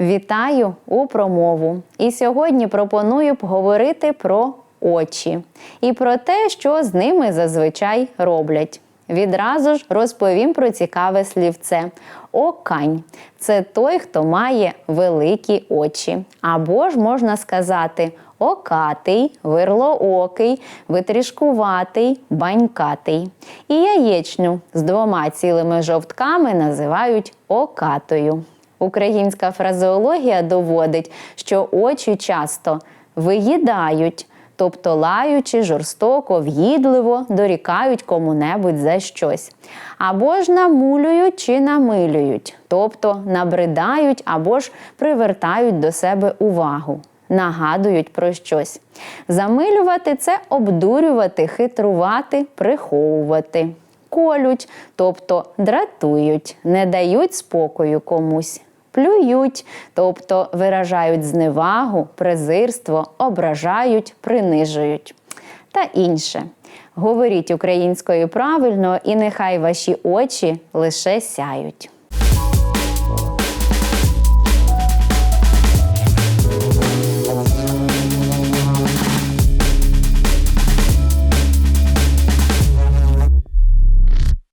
Вітаю у промову. І сьогодні пропоную поговорити про очі і про те, що з ними зазвичай роблять. Відразу ж розповім про цікаве слівце. Окань це той, хто має великі очі. Або ж можна сказати окатий, вирлоокий, витрішкуватий, банькатий. І яєчню з двома цілими жовтками називають окатою. Українська фразеологія доводить, що очі часто виїдають, тобто лаючи жорстоко, в'їдливо дорікають кому-небудь за щось. Або ж намулюють чи намилюють, тобто набридають або ж привертають до себе увагу. Нагадують про щось. Замилювати це обдурювати, хитрувати, приховувати. Колють, тобто дратують, не дають спокою комусь. Плюють, тобто виражають зневагу, презирство, ображають, принижують. Та інше. Говоріть українською правильно, і нехай ваші очі лише сяють.